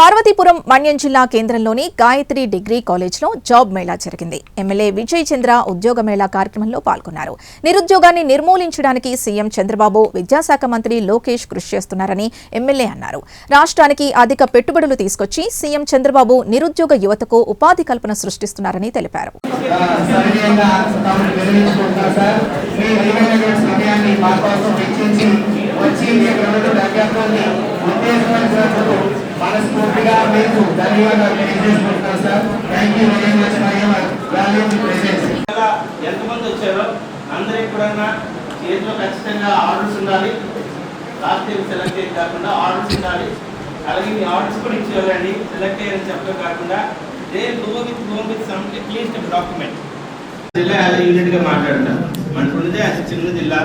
పార్వతీపురం మన్యం జిల్లా కేంద్రంలోని గాయత్రి డిగ్రీ కాలేజ్లో జాబ్ మేళా జరిగింది. ఎమ్మెల్యే విజయ్ చంద్ర ఉద్యోగ మేళా కార్యక్రమంలో పాల్గొన్నారు. నిరుద్యోగాన్ని నిర్మూలించడానికి సీఎం చంద్రబాబు విద్యాశాఖ మంత్రి లోకేష్ కృషి చేస్తున్నారని ఎమ్మెల్యే అన్నారు. రాష్ట్రానికి అధిక పెట్టుబడులు తీసుకొచ్చి సీఎం చంద్రబాబు నిరుద్యోగ యువతకు ఉపాధి కల్పన సృష్టిస్తున్నారని తెలిపారు. వచ్చి మనస్ఫూర్తిగా మీకు ధన్యవాదాలు తెలియజేసుకుంటున్నాం sir. Thank you very much for your valuable ఎంతమంది వచ్చారో అందరికి కూడా చేతిలో ఖచ్చితంగా ఆర్డర్స్ ఉండాలి. లాస్ట్ టైం సెలెక్ట్ అయ్యి కాకుండా ఆర్డర్స్ ఉండాలి. అలాగే మీ ఆర్డర్స్ కూడా ఇచ్చి వెళ్ళండి సెలెక్ట్ అయ్యారని చెప్పడం కాకుండా they go with go with some at least document. జిల్లా యాజ్ యూనిట్గా మాట్లాడతారు మనకు ఉన్నదే అతి చిన్న జిల్లా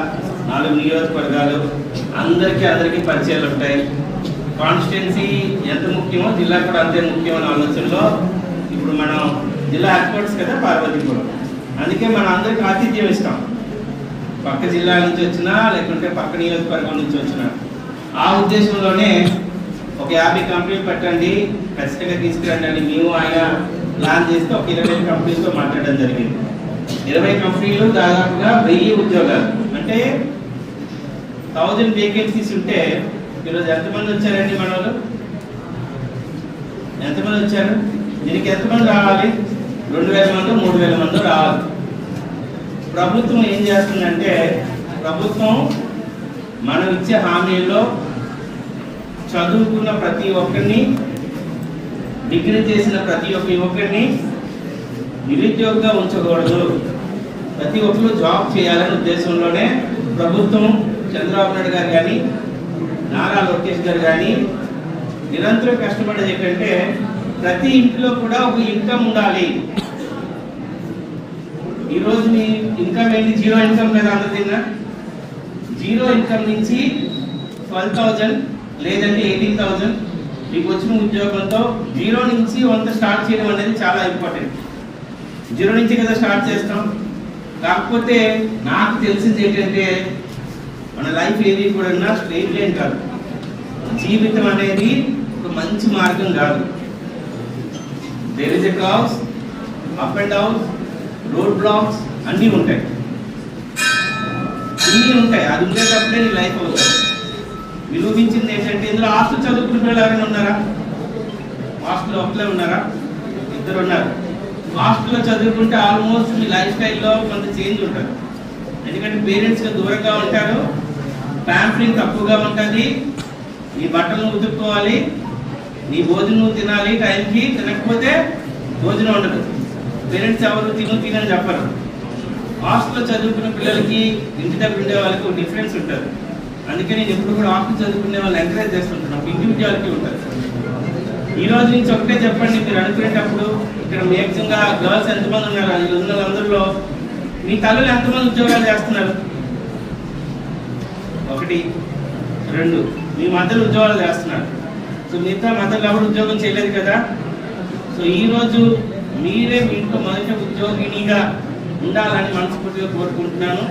నాలుగు నియోజకవర్గాలు. అందరికీ అందరికీ పరిచయాలు ఉంటాయి. కాన్స్టిట్యున్సీ ఎంత ముఖ్యమో జిల్లా కూడా అంతే ముఖ్యం అనే ఆలోచనలో ఇప్పుడు మనం జిల్లా హెడ్ కదా పార్వతీపురం. అందుకే మనం అందరికి ఆతిథ్యం ఇస్తాం. పక్క జిల్లా నుంచి వచ్చినా లేకుంటే పక్క నియోజకవర్గం నుంచి వచ్చినా. ఆ ఉద్దేశంలోనే ఒక యాభై కంపెనీలు పెట్టండి ఖచ్చితంగా తీసుకురండి అని మేము ఆయన ప్లాన్ చేస్తే ఒక ఇరవై కంపెనీస్తో మాట్లాడడం జరిగింది. ఇరవై కంపెనీలు దాదాపుగా వెయ్యి ఉద్యోగాలు. అంటే థౌజండ్ వేకెన్సీస్ ఉంటే ఈరోజు ఎంతమంది వచ్చారండి మన వాళ్ళు ఎంతమంది వచ్చారు? దీనికి ఎంతమంది రావాలి? రెండు వేల మంది మూడు వేల మంది రావాలి. ప్రభుత్వం ఏం చేస్తుందంటే ప్రభుత్వం మనం ఇచ్చే హామీల్లో చదువుకున్న ప్రతి ఒక్కరిని డిగ్రీ చేసిన ప్రతి ఒక్క యువకుడిని నిరుద్యోగంగా ఉంచకూడదు. ప్రతి ఒక్కరు జాబ్ చేయాలనే ఉద్దేశంలోనే ప్రభుత్వం చంద్రబాబు నాయుడు గారు కానీ నారా లోకేష్ గారు కానీ నిరంతరం కష్టపడేది ఏంటంటే ప్రతి ఇంట్లో కూడా ఒక ఇన్కమ్ ఉండాలి. ఈ రోజు మీ ఇన్కమ్ ఏంటి? జీరో ఇన్కమ్ మీద అందరిదిన్నా జీరో ఇన్కమ్ నుంచి ట్వెల్వ్ థౌజండ్ లేదంటే ఎయిటీన్ థౌజండ్ మీకు వచ్చిన ఉద్యోగంతో జీరో నుంచి వంత స్టార్ట్ చేయడం అనేది చాలా ఇంపార్టెంట్ జీరో నుంచి కదా స్టార్ట్ చేస్తాం. కాకపోతే నాకు తెలిసింది ఏంటంటే మన లైఫ్ ఏది కూడా స్ట్రెయిట్ లైన్ కాదు. జీవితం అనేది ఒక మంచి మార్గం కాదు. There is a cross up and down road blocks అన్నీ ఉంటాయి. అన్నీ ఉంటాయి. అది ఉండేటప్పుడే నీ లైఫ్ అవుతుంది. విలువించింది ఏంటంటే ఇందులో హాస్టల్ చదువుకునే పిల్లలు ఎవరైనా ఉన్నారా? హాస్టల్ ఒకలే ఉన్నారా? ఇద్దరు ఉన్నారు. హాస్టల్లో చదువుకుంటే ఆల్మోస్ట్ మీ లైఫ్ స్టైల్లో కొంత చేంజ్ ఉంటుంది. ఎందుకంటే పేరెంట్స్కి దూరంగా ఉంటారు. ప్యాంపరింగ్ తక్కువగా ఉంటుంది. నీ బట్టలు నువ్వు ఉతుక్కోవాలి. నీ భోజనం నువ్వు తినాలి టైంకి తినకపోతే భోజనం ఉండదు. పేరెంట్స్ ఎవరు తిను తినని చెప్పరు. హాస్టల్లో చదువుకున్న పిల్లలకి ఇంటి దగ్గర ఉండే వాళ్ళకి డిఫరెన్స్ ఉంటుంది. అందుకే నేను ఎప్పుడు కూడా హాస్టల్ చదువుకునే వాళ్ళు ఎంకరేజ్ చేస్తుంటాను. ఇంటి ఇండివిజువాలిటీ ఉంటుంది. ఈ రోజు నుంచి ఒకటే చెప్పండి మీరు అనుకునేటప్పుడు ఇక్కడ మేక్సిమంగా గర్ల్స్ ఎంతమంది ఉన్నారు? అందులో ఉన్న వాళ్ళందరిలో మీ తల్లులు ఎంతమంది ఉద్యోగాలు చేస్తున్నారు? ఒకటి రెండు. మీ మధ్యలో ఉద్యోగాలు చేస్తున్నారు. సో మిగతా మధ్యలో ఎవరు ఉద్యోగం చేయలేదు కదా? సో ఈరోజు మీరే మీ ఇంట్లో మొదటి ఉద్యోగినిగా ఉండాలని మనస్ఫూర్తిగా కోరుకుంటున్నాను.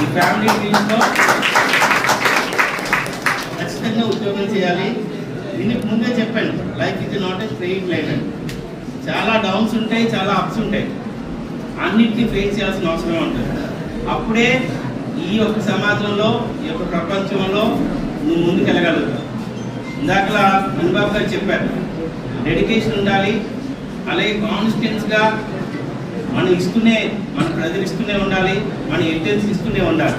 మీ ఫ్యామిలీ టీమ్స్లో ఖచ్చితంగా ఉద్యోగం చేయాలి. దీనికి ముందే చెప్పాను లైఫ్ ఇది నాట్ ఏ స్ట్రెయిట్ లైన్. అని చాలా డౌన్స్ ఉంటాయి చాలా అప్స్ ఉంటాయి. అన్నిటిని ఫేస్ చేయాల్సిన అవసరం ఉంటుంది. అప్పుడే ఈ యొక్క సమాజంలో ఈ యొక్క ప్రపంచంలో నువ్వు ముందుకెళ్ళగలుగుతావు. ఇందాకలా అనుబాబు గారు చెప్పారు డెడికేషన్ ఉండాలి అలాగే కాన్స్టెన్స్గా మనం ఇస్తూనే మన ప్రజలు ఇస్తూనే ఉండాలి మన ఎవిడెన్స్ ఇస్తూనే ఉండాలి.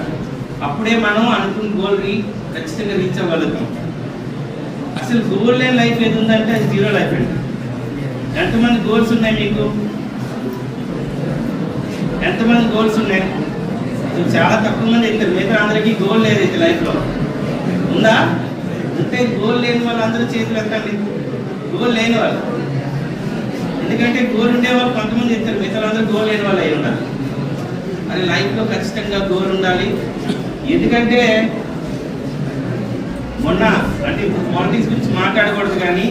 అప్పుడే మనం అనుకున్న గోల్ని ఖచ్చితంగా రీచ్ అవ్వగలుగుతాం. అసలు గోల్ లేని లైఫ్ ఏది ఉందంటే అది జీరో లైఫ్ అండి. ఎంతమంది గోల్స్ ఉన్నాయి మీకు? ఎంతమంది గోల్స్ ఉన్నాయి? చాలా తక్కువ మంది ఇక్కడ మిగతా అందరికీ గోల్ లేదు ఇది లైఫ్లో ఉందా? ఉంటే గోల్ లేని వాళ్ళు అందరూ చేతులు ఎత్తండి. గోల్ లేని వాళ్ళు. ఎందుకంటే గోల్ ఉండే వాళ్ళు కొంతమంది ఇద్దరు మిగతా అందరూ గోల్ లేని వాళ్ళు అయి ఉండాలి. మరి లైఫ్లో ఖచ్చితంగా గోల్ ఉండాలి. ఎందుకంటే మొన్న అంటే పాలిటిక్స్ గురించి మాట్లాడకూడదు కానీ